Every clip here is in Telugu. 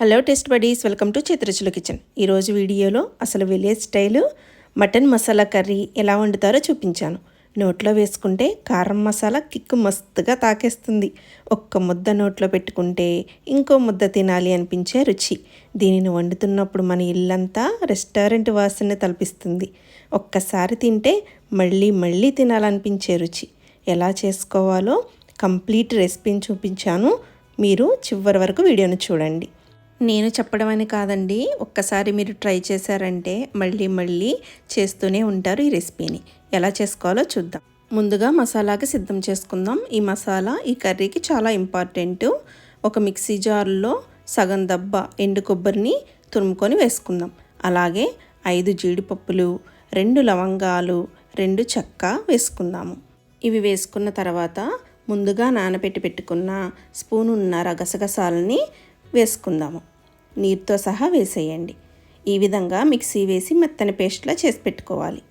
Hello taste buddies welcome to చిత్రచుల kitchen. ఈరోజు వీడియోలో అసలు village style mutton masala curry ఎలా వండుతారో చూపించాను. నోట్లో వేసుకుంటే కారం మసాలా కిక్కు మస్తుగా తాకేస్తుంది. ఒక్క ముద్ద నోట్లో పెట్టుకుంటే ఇంకో ముద్ద తినాలి అనిపించే రుచి. దీనిని వండుతున్నప్పుడు మన ఇల్లంతా రెస్టారెంట్ వాసన తలపిస్తుంది. ఒక్కసారి తింటే మళ్ళీ మళ్ళీ తినాలనిపించే రుచి. ఎలా చేసుకోవాలో కంప్లీట్ రెసిపీని చూపించాను. మీరు చివరి వరకు వీడియోను చూడండి. నేను చెప్పడం అని కాదండి. ఒక్కసారి మీరు ట్రై చేశారంటే మళ్ళీ మళ్ళీ చేస్తూనే ఉంటారు ఈ రెసిపీని. ఎలా చేసుకోవాలో చూద్దాం. ముందుగా మసాలాకి సిద్ధం చేసుకుందాం. ఈ మసాలా ఈ కర్రీకి చాలా ఇంపార్టెంట్. ఒక మిక్సీ జార్లో సగం దబ్బ ఎండు కొబ్బరిని తురుముకొని వేసుకుందాం. అలాగే ఐదు జీడిపప్పులు రెండు లవంగాలు రెండు చెక్క వేసుకుందాము. ఇవి వేసుకున్న తర్వాత ముందుగా నానబెట్టి పెట్టుకున్న స్పూన్ ఉన్నర గసగసాలని వేసుకుందాము. నీరుతో సహా వేసేయండి. ఈ విధంగా మిక్సీ వేసి మెత్తని పేస్ట్లా చేసి పెట్టుకోవాలి.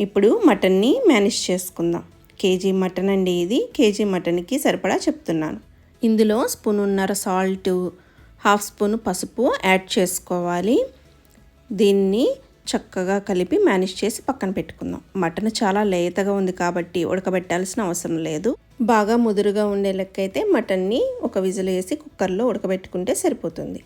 ఇప్పుడు మటన్ని మేనేజ్ చేసుకుందాం. కేజీ మటన్ అండి ఇది. కేజీ మటన్కి సరిపడా చెప్తున్నాను. ఇందులో స్పూనున్నర సాల్ట్ హాఫ్ స్పూన్ పసుపు యాడ్ చేసుకోవాలి. దీన్ని చక్కగా కలిపి మేనేజ్ చేసి పక్కన పెట్టుకుందాం. మటన్ చాలా లేతగా ఉంది కాబట్టి ఉడకబెట్టాల్సిన అవసరం లేదు. బాగా ముదురుగా ఉండే లెక్క అయితే మటన్ని ఒక విజిల్ వేసి కుక్కర్లో ఉడకబెట్టుకుంటే సరిపోతుంది.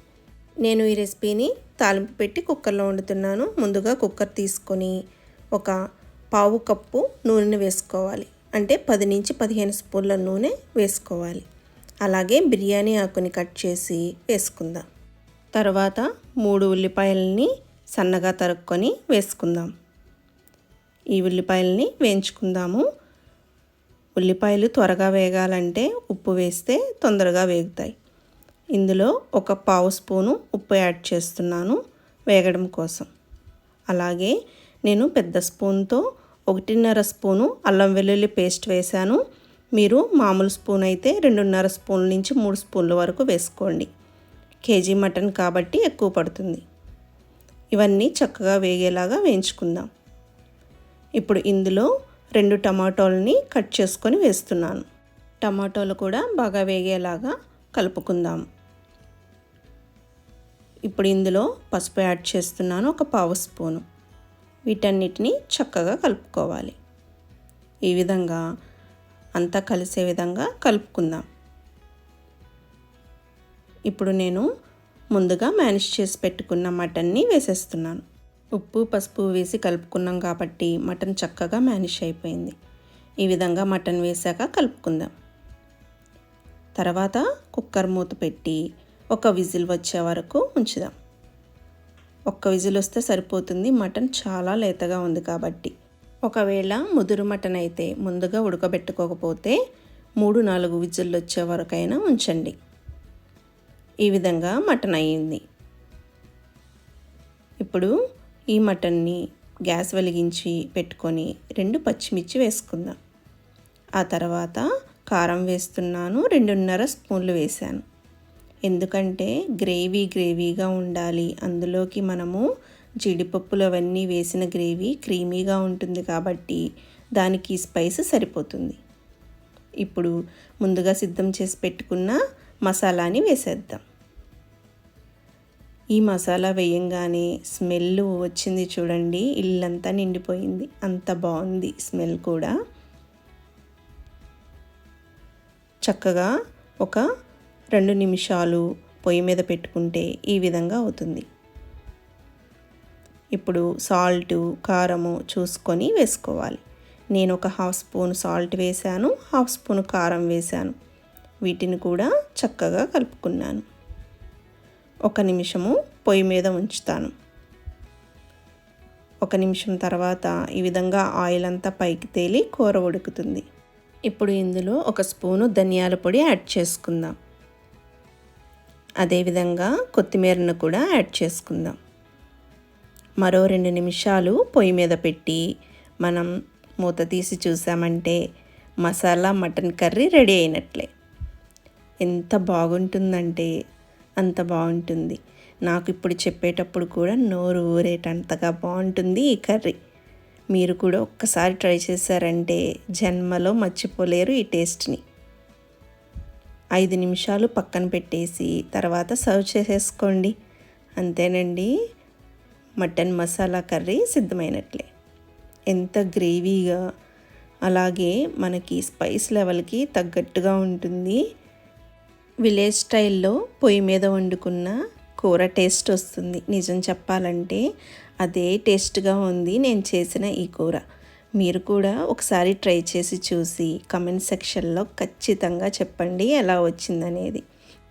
నేను ఈ రెసిపీని తాలింపు పెట్టి కుక్కర్లో వండుతున్నాను. ముందుగా కుక్కర్ తీసుకొని ఒక పావు కప్పు నూనెని వేసుకోవాలి. అంటే పది నుంచి పదిహేను స్పూన్ల నూనె వేసుకోవాలి. అలాగే బిర్యానీ ఆకుని కట్ చేసి వేసుకుందాం. తర్వాత మూడు ఉల్లిపాయలని సన్నగా తరుక్కొని వేసుకుందాం. ఈ ఉల్లిపాయలని వేయించుకుందాము. ఉల్లిపాయలు త్వరగా వేగాలంటే ఉప్పు వేస్తే తొందరగా వేగుతాయి. ఇందులో ఒక పావు స్పూను ఉప్పు యాడ్ చేస్తున్నాను వేగడం కోసం. అలాగే నేను పెద్ద స్పూన్తో ఒకటిన్నర స్పూను అల్లం వెల్లుల్లి పేస్ట్ వేశాను. మీరు మామూలు స్పూన్ అయితే రెండున్నర స్పూన్ల నుంచి మూడు స్పూన్ల వరకు వేసుకోండి. కేజీ మటన్ కాబట్టి ఎక్కువ పడుతుంది. ఇవన్నీ చక్కగా వేగేలాగా వేయించుకుందాం. ఇప్పుడు ఇందులో రెండు టమాటోలని కట్ చేసుకొని వేస్తున్నాను. టమాటోలు కూడా బాగా వేగేలాగా కలుపుకుందాం. ఇప్పుడు ఇందులో పసుపు యాడ్ చేస్తున్నాను ఒక పావు స్పూను. వీటన్నిటిని చక్కగా కలుపుకోవాలి. ఈ విధంగా అంతా కలిసే విధంగా కలుపుకుందాం. ఇప్పుడు నేను ముందుగా మేనేజ్ చేసి పెట్టుకున్న మటన్ని వేసేస్తున్నాను. ఉప్పు పసుపు వేసి కలుపుకున్నాం కాబట్టి మటన్ చక్కగా మ్యానిష్ అయిపోయింది. ఈ విధంగా మటన్ వేసాక కలుపుకుందాం. తర్వాత కుక్కర్ మూత పెట్టి ఒక విజిల్ వచ్చే వరకు ఉంచుదాం. ఒక్క విజిల్ వస్తే సరిపోతుంది. మటన్ చాలా లేతగా ఉంది కాబట్టి. ఒకవేళ ముదురు మటన్ అయితే ముందుగా ఉడకబెట్టుకోకపోతే మూడు నాలుగు విజిల్లు వచ్చే వరకైనా ఉంచండి. ఈ విధంగా మటన్ అయ్యింది. ఇప్పుడు ఈ మటన్ని గ్యాస్ వెలిగించి పెట్టుకొని రెండు పచ్చిమిర్చి వేసుకుందాం. ఆ తర్వాత కారం వేస్తున్నాను రెండున్నర స్పూన్లు వేశాను. ఎందుకంటే గ్రేవీ గ్రేవీగా ఉండాలి. అందులోకి మనము జీడిపప్పులు అవన్నీ వేసిన గ్రేవీ క్రీమీగా ఉంటుంది కాబట్టి దానికి స్పైస్ సరిపోతుంది. ఇప్పుడు ముందుగా సిద్ధం చేసి పెట్టుకున్న మసాలాని వేసేద్దాం. ఈ మసాలా వేయంగానే స్మెల్ వచ్చింది చూడండి ఇల్లంతా నిండిపోయింది. అంత బాగుంది స్మెల్ కూడా. చక్కగా ఒక రెండు నిమిషాలు పొయ్యి మీద పెట్టుకుంటే ఈ విధంగా అవుతుంది. ఇప్పుడు సాల్ట్ కారము చూసుకొని వేసుకోవాలి. నేను ఒక హాఫ్ స్పూన్ సాల్ట్ వేశాను హాఫ్ స్పూన్ కారం వేశాను. వీటిని కూడా చక్కగా కలుపుకున్నాను. ఒక నిమిషము పొయ్యి మీద ఉంచుతాను. ఒక నిమిషం తర్వాత ఈ విధంగా ఆయిల్ అంతా పైకి తేలి కూర ఉడుకుతుంది. ఇప్పుడు ఇందులో ఒక స్పూను ధనియాల పొడి యాడ్ చేసుకుందాం. అదేవిధంగా కొత్తిమీరను కూడా యాడ్ చేసుకుందాం. మరో రెండు నిమిషాలు పొయ్యి మీద పెట్టి మనం మూత తీసి చూసామంటే మసాలా మటన్ కర్రీ రెడీ అయినట్లే. ఎంత బాగుంటుందంటే అంత బాగుంటుంది. నాకు ఇప్పుడు చెప్పేటప్పుడు కూడా నోరు ఊరేటంతగా బాగుంటుంది ఈ కర్రీ. మీరు కూడా ఒక్కసారి ట్రై చేశారంటే జన్మలో మర్చిపోలేరు ఈ టేస్ట్ని. ఐదు నిమిషాలు పక్కన పెట్టేసి తర్వాత సర్వ్ చేసేసుకోండి. అంతేనండి. మటన్ మసాలా కర్రీ సిద్ధమైనట్లే. ఎంత గ్రేవీగా అలాగే మనకి స్పైస్ లెవెల్కి తగ్గట్టుగా ఉంటుంది. విలేజ్ స్టైల్లో పొయ్యి మీద వండుకున్న కూర టేస్ట్ వస్తుంది. నిజం చెప్పాలంటే అదే టేస్ట్గా ఉంది నేను చేసిన ఈ కూర. మీరు కూడా ఒకసారి ట్రై చేసి చూసి కమెంట్ సెక్షన్లో ఖచ్చితంగా చెప్పండి ఎలా వచ్చిందనేది.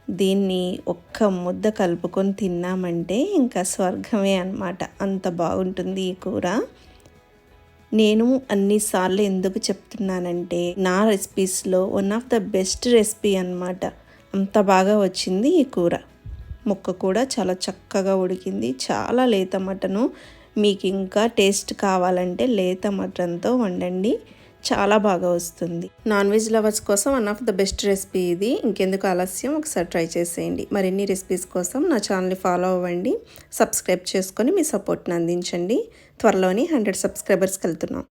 దీన్ని ఒక్క ముద్ద కలుపుకొని తిన్నామంటే ఇంకా స్వర్గమే అనమాట అంత బాగుంటుంది ఈ కూర. నేను అన్నిసార్లు ఎందుకు చెప్తున్నానంటే నా రెసిపీస్లో one of the best recipe అనమాట అంత బాగా వచ్చింది ఈ కూర. ముక్క కూడా చాలా చక్కగా ఉడికింది. చాలా లేత మటను. మీకు ఇంకా టేస్ట్ కావాలంటే లేత మటన్తో వండండి. చాలా బాగా వస్తుంది. నాన్ వెజ్ లవర్స్ కోసం one of the best recipe ఇది. ఇంకెందుకు ఆలస్యం? ఒకసారి ట్రై చేసేయండి. మరిన్ని రెసిపీస్ కోసం నా ఛానల్ని ఫాలో అవ్వండి. సబ్స్క్రైబ్ చేసుకొని మీ సపోర్ట్ని అందించండి. త్వరలోని హండ్రెడ్ సబ్స్క్రైబర్స్కి వెళ్తున్నాం.